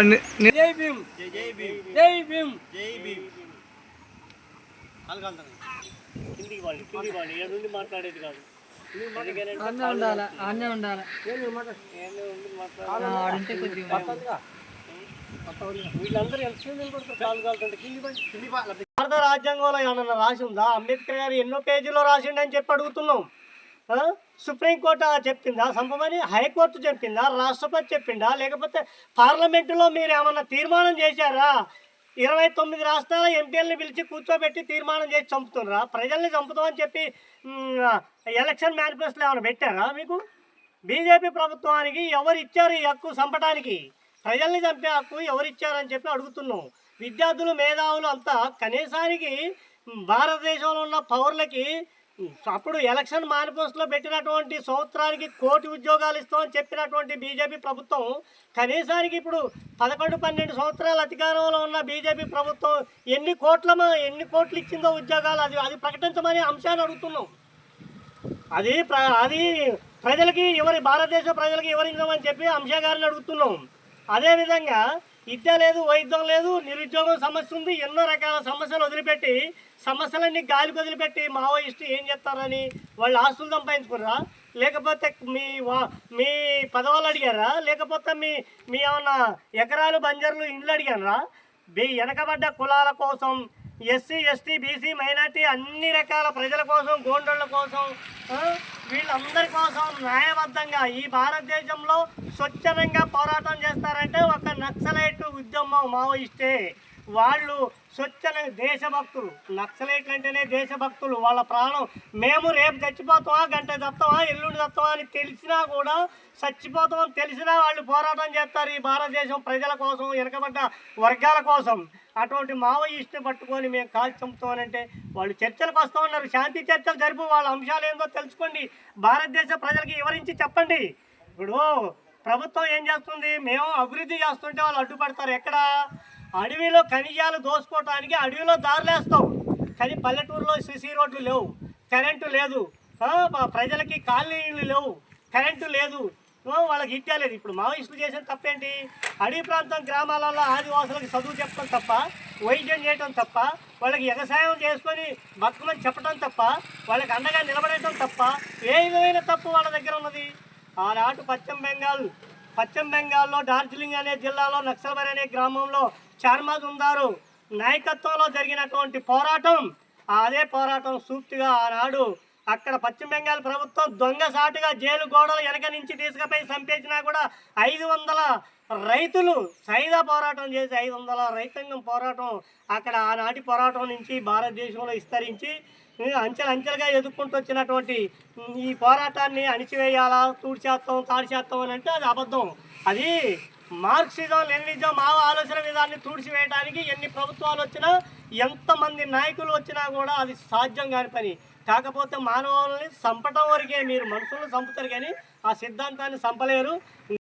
ని- ని- జై భీమ్. జై జై భీమ్. జై భీమ్. జై భీమ్. కిందికి పోండి కిందికి పోండి. ఇక్కడ నుండి మాట్లాడేది కాదు. అన్నే ఉండాలి? అన్నే ఉండాలి? ఆడుంటే కొద్దిగా. భారత రాజ్యాంగంలో ఏమన్నా రాసి ఉందా? అంబేద్కర్ గారు ఎన్నో పేజీలో రాసిండని చెప్పి అడుగుతున్నాం? సుప్రీంకోర్టు చెప్పిందా? సంపమని హైకోర్టు చెప్పిందా? రాష్ట్రపతి చెప్పిందా? లేకపోతే పార్లమెంటులో మీరు ఏమన్నా తీర్మానం చేశారా? ఇరవై తొమ్మిది రాష్ట్రాల ఎంపీలని పిలిచి కూర్చోబెట్టి తీర్మానం చేసి చంపుతున్నారా? ప్రజల్ని చంపుతామని చెప్పి ఎలక్షన్ మేనిఫెస్టోలో ఏమైనా పెట్టారా మీకు? బీజేపీ ప్రభుత్వానికి ఎవరు ఇచ్చారు ఈ హక్కు చంపడానికి? ప్రజల్ని చంపే హక్కు ఎవరు ఇచ్చారని చెప్పి అడుగుతున్నాం. విద్యార్థులు మేధావులు అంతా కనీసానికి భారతదేశంలో ఉన్న పౌరులకి అప్పుడు ఎలక్షన్ మేనిఫెస్టోలో పెట్టినటువంటి సంవత్సరానికి కోటి ఉద్యోగాలు ఇస్తామని చెప్పినటువంటి బీజేపీ ప్రభుత్వం కనీసానికి ఇప్పుడు పదకొండు పన్నెండు సంవత్సరాల అధికారంలో ఉన్న బీజేపీ ప్రభుత్వం ఎన్ని కోట్ల ఎన్ని కోట్లు ఇచ్చిందో ఉద్యోగాలు అది అది ప్రకటించమని అంశాన్ని అడుగుతున్నాం. అది ప్ర అది ప్రజలకి ఎవరి భారతదేశ ప్రజలకి వివరించమని చెప్పి అంశా గారిని అడుగుతున్నాం. అదేవిధంగా విద్య లేదు వైద్యం లేదు నిరుద్యోగం సమస్య ఉంది ఎన్నో రకాల సమస్యలు వదిలిపెట్టి సమస్యలన్నీ గాలికి వదిలిపెట్టి మావోయిస్టు ఏం చెప్తారని వాళ్ళు ఆస్తులు సంపాదించుకున్నారా? లేకపోతే మీ వా మీ పదవులు అడిగారా? లేకపోతే మీ మీ ఏమన్నా ఎకరాలు బంజర్లు ఇండ్లు అడిగారా? వెనకబడ్డ కులాల కోసం ఎస్సీ ఎస్టీ బీసీ మైనార్టీ అన్ని రకాల ప్రజల కోసం గోండోళ్ళ కోసం వీళ్ళందరి కోసం న్యాయబద్ధంగా ఈ భారతదేశంలో స్వచ్ఛందంగా పోరాటం చేస్తారంటే ఒక నక్సలైట్ ఉద్యమం మావోయిస్టే. వాళ్ళు స్వచ్ఛన దేశభక్తులు. నక్సలైట్లు అంటేనే దేశభక్తులు. వాళ్ళ ప్రాణం మేము రేపు చచ్చిపోతామా గంట చస్తామా ఎల్లుండి చస్తామా అని తెలిసినా కూడా చచ్చిపోతామని తెలిసినా వాళ్ళు పోరాటం చేస్తారు ఈ భారతదేశం ప్రజల కోసం వెనకబడ్డ వర్గాల కోసం. అటువంటి మావోయిస్టు పట్టుకొని మేము కాల్చి చంపుతామనంటే వాళ్ళు చర్చలకు వస్తూ ఉన్నారు. శాంతి చర్చలు జరుపు వాళ్ళ అంశాలు ఏందో తెలుసుకోండి. భారతదేశ ప్రజలకి వివరించి చెప్పండి. ఇప్పుడు ప్రభుత్వం ఏం చేస్తుంది? మేము అభివృద్ధి చేస్తుంటే వాళ్ళు అడ్డుపడతారు. ఎక్కడ? అడవిలో ఖనిజాలు దోసుకోవటానికి అడవిలో దారులేస్తాం. కానీ పల్లెటూరులో సిసి రోడ్లు లేవు. కరెంటు లేదు. ప్రజలకి కాలనీలు లేవు. కరెంటు లేదు. వాళ్ళకి ఇట్టలేదు ఇప్పుడు మావోయిస్టులు చేసిన తప్పేంటి? అడవి ప్రాంతం గ్రామాలలో ఆదివాసులకు చదువు చెప్పడం తప్ప వైద్యం చేయటం తప్ప వాళ్ళకి వ్యవసాయం చేసుకొని బతుకమని చెప్పడం తప్ప వాళ్ళకి అండగా నిలబడటం తప్ప ఏ విధమైన తప్పు వాళ్ళ దగ్గర ఉన్నది? ఆనాటు పశ్చిమ బెంగాల్ పశ్చిమ బెంగాల్లో డార్జిలింగ్ అనే జిల్లాలో నక్సల్బర్ అనే గ్రామంలో చార్మాజ్ ఉందారు నాయకత్వంలో జరిగినటువంటి పోరాటం అదే పోరాటం సూక్తిగా ఆనాడు అక్కడ పశ్చిమ బెంగాల్ ప్రభుత్వం దొంగసాటుగా జైలు గోడలు వెనక నుంచి తీసుకుపోయి చంపేసినా కూడా ఐదు వందల రైతులు సైదా పోరాటం చేసి ఐదు వందల రైతాంగం పోరాటం అక్కడ ఆనాటి పోరాటం నుంచి భారతదేశంలో విస్తరించి అంచెలు అంచెలుగా ఎదుర్కొంటూ వచ్చినటువంటి ఈ పోరాటాన్ని అణిచివేయాలా తూడిచేస్తాం తాడిచేస్తాం అని అంటే అది అబద్ధం. అది మార్క్సిజం లెనిజం మావ ఆలోచన విధాన్ని తుడిచివేయడానికి ఎన్ని ప్రభుత్వాలు వచ్చినా ఎంతమంది నాయకులు వచ్చినా కూడా అది సాధ్యం కాని పని. కాకపోతే మానవుల్ని చంపటం వరకే మీరు మనుషులను చంపుతారు కానీ ఆ సిద్ధాంతాన్ని చంపలేరు.